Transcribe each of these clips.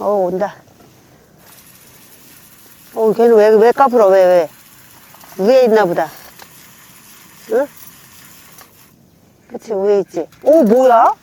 어, 온다. 어, 걔는 왜, 왜 까불어, 왜, 왜? 위에 있나 보다. 응? 그치, 위에 있지. 오, 뭐야?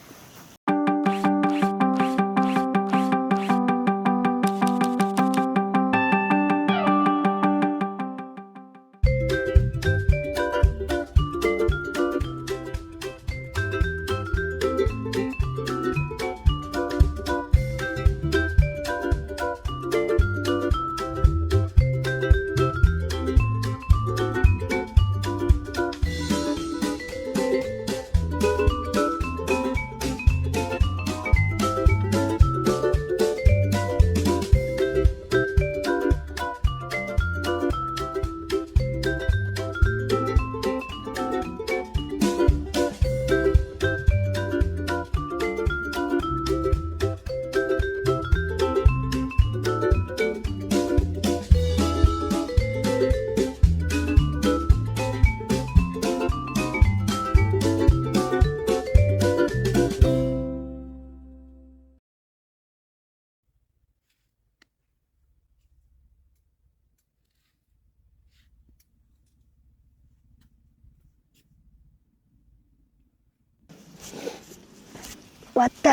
왔다.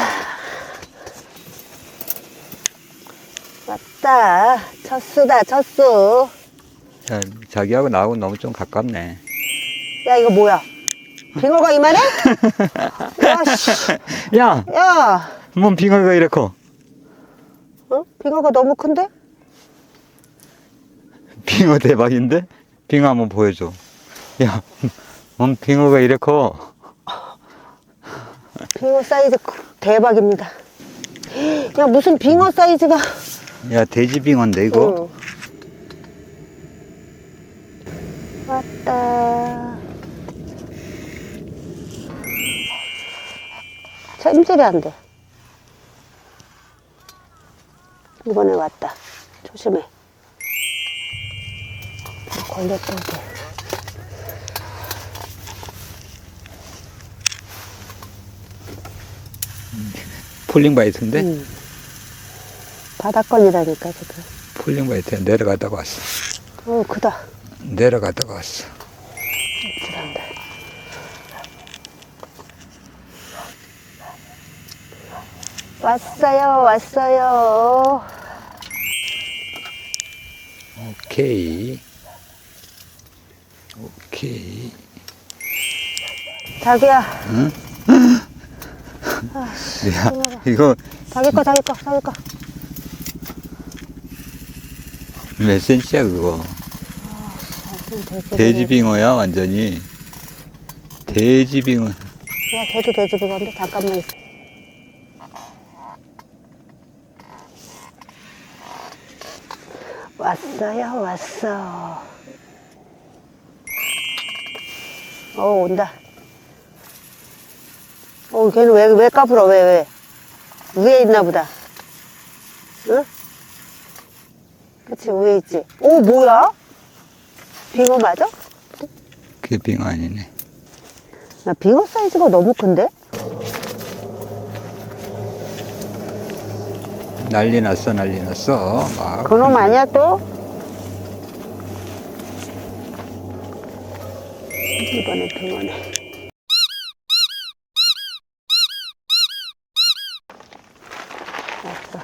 왔다. 첫 수다, 첫 수. 야, 자기하고 나하고 너무 좀 가깝네. 야, 이거 뭐야? 빙어가 이만해? 야, 씨. 야, 야, 뭔 빙어가 이래 커? 어? 빙어가 너무 큰데? 빙어 대박인데? 빙어 한번 보여줘. 야, 뭔 빙어가 이래 커? 빙어 사이즈 크- 대박입니다. 야, 무슨 빙어 사이즈가. 야, 돼지 빙어인데 이거? 응. 왔다. 챔질이 안 돼. 이번에 왔다. 조심해. 걸렸다, 돼. 폴링 바이트인데? 응. 바닥건이라니까, 지금. 폴링 바이트야. 내려가다가 왔어. 어, 크다. 내려가다가 왔어. 찔한다. 왔어요, 왔어요. 오케이. 오케이. 자기야, 야, 이거 자기 거, 자기 거, 자기 거. 몇 센치야 그거? 돼지 빙어야 완전히. 돼지 빙어. 야, 걔도 돼지비건데 잠깐만 있어. 왔어요, 왔어. 어, 온다. 어, 걔는 왜, 왜 까불어, 왜, 왜? 위에 있나 보다. 응? 그치, 위에 있지. 오, 뭐야? 빙어 맞아? 그게 빙어 아니네. 나 빙어 사이즈가 너무 큰데? 난리 났어, 난리 났어. 막. 그놈 아니야 또? 이번에 빙어네. 왔어.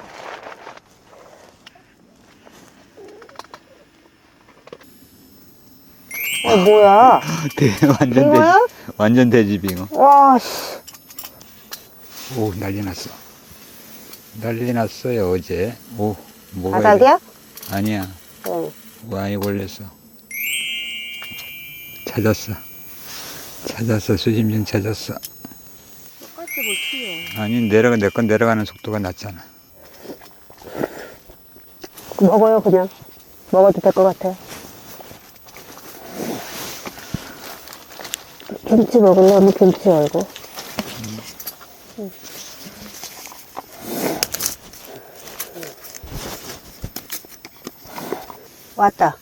어, 뭐야? 돼, 완전? 돼지, 완전 돼지 빙어. 와, 씨. 오, 난리 났어. 난리 났어요, 어제. 오, 뭐가. 바닥이야? 아니야. 응. 많이 걸렸어. 찾았어. 찾았어. 수심증 찾았어. 똑같이 못 튀어. 아니, 내려가, 내 건 내려가는 속도가 낮잖아. 먹어요, 그냥. 먹어도 될 것 같아. 김치 먹으려면 김치 열고. 응. 왔다.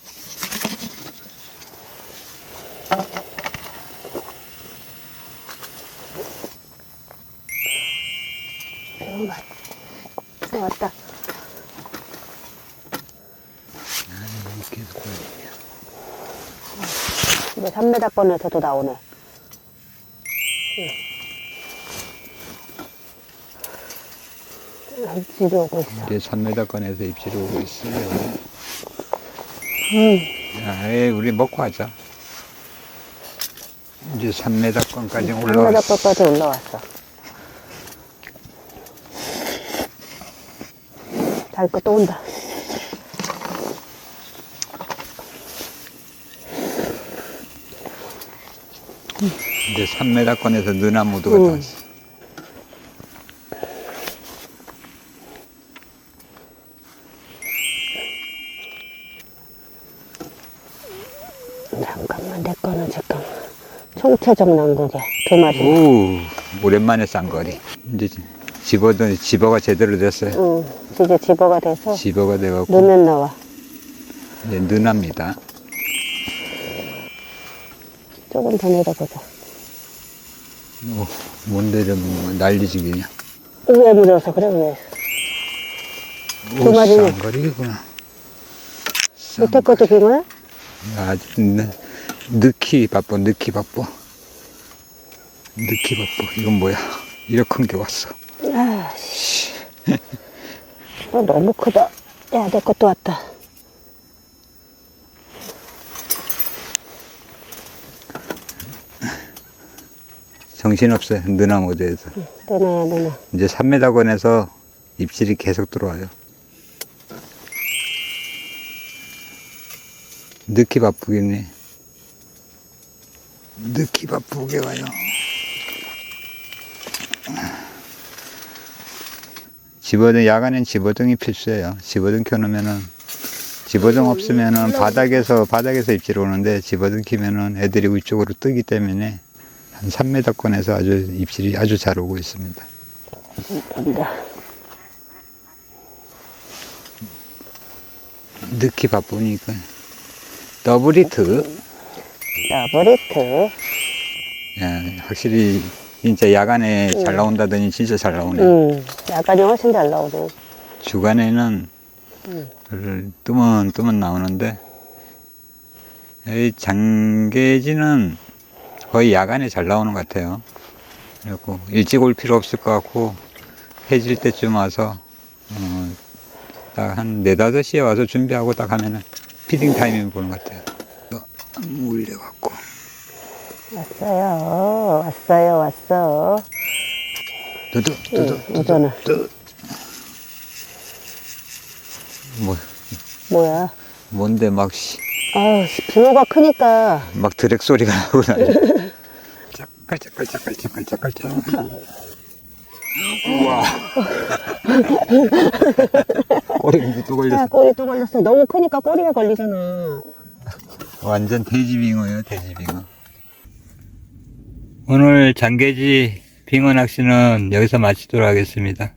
계속 걸리네요. 이제 3m권에서도 나오네. 응. 집에 오고 있어. 이제 3m권에서 입질이 오고 있어요. 음. 야, 에이, 우리 먹고 하자. 이제 3m권까지 올라왔어. 3m권까지 올라왔어. 달거 또 온다. 이제 3m권에서 느나무도가 음. 떴어. 잠깐만, 내 거는 잠깐. 총체적 난국에 두 마리. 오, 오랜만에 쌍거리. 이제 집어도, 집어가 제대로 됐어요. 응, 이제 집어가 돼서 집어가 돼갖고, 넣으면 나와. 이제 느납니다. 조금 더 내려보자. 오, 뭔데 좀 난리지 그냥. 왜 묻어서 그래, 왜? 두 오, 마리네. 쌍거리구나. 밑에 것도 빙어야? 아주 느- 느키 바빠, 느키 바빠. 느키 바빠. 이건 뭐야? 이렇게 큰게 왔어. 아씨. 너 너무 크다. 야, 내 것도 왔다. 정신없어요. 느나무대에서. 누나야, 누나. 이제 3m권에서 입질이 계속 들어와요. 느끼 바쁘겠네. 느끼 바쁘게 와요. 집어등, 야간엔 집어등이 필수예요. 집어등 켜놓으면은, 집어등 없으면은 바닥에서, 바닥에서 입질 오는데 집어등 키면은 애들이 위쪽으로 뜨기 때문에 한 3m권에서 아주 입질이 아주 잘 오고 있습니다. 온다. 늦기 바쁘니까 더블 히트 더블히트. 야, 확실히 진짜 야간에 잘 나온다더니 진짜 잘 나오네 응. 약간이 훨씬 잘 나오네. 주간에는 뜨면 뜨면 나오는데 이 장계지는 거의 야간에 잘 나오는 것 같아요 그리고 일찍 올 필요 없을 것 같고 해질 때쯤 와서 어, 딱한 네다섯 시에 와서 준비하고 딱 하면은 피딩 타이밍 보는 것 같아요 또 물려갖고 왔어요. 왔어요. 왔어. 두두 응, 두두 오잖아. 두두 뭐 뭐야. 뭔데 막 씨, 아우, 씨, 빙어가 크니까. 막 드랙 소리가 나고 나니 깔짝깔짝깔짝깔짝깔짝 우와 꼬리 또 야, 걸렸어 꼬리 또 걸렸어. 너무 크니까 꼬리가 걸리잖아. 완전 돼지빙어예요 돼지빙어 오늘 장계지 빙어 낚시는 여기서 마치도록 하겠습니다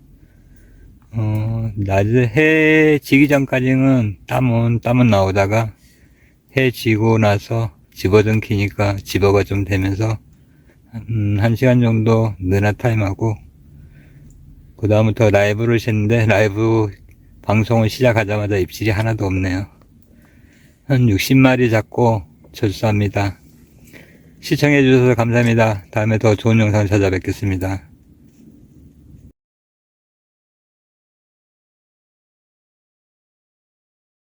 어, 낮에 해 지기 전까지는 땀은 땀은 나오다가 해 지고 나서 집어등 키니까 집어가 좀 되면서 한, 한 시간 정도 느나 타임하고 그 다음부터 라이브를 쉬는데 라이브 방송을 시작하자마자 입질이 하나도 없네요. 한 60마리 잡고 철수합니다. 시청해 주셔서 감사합니다. 다음에 더 좋은 영상 찾아뵙겠습니다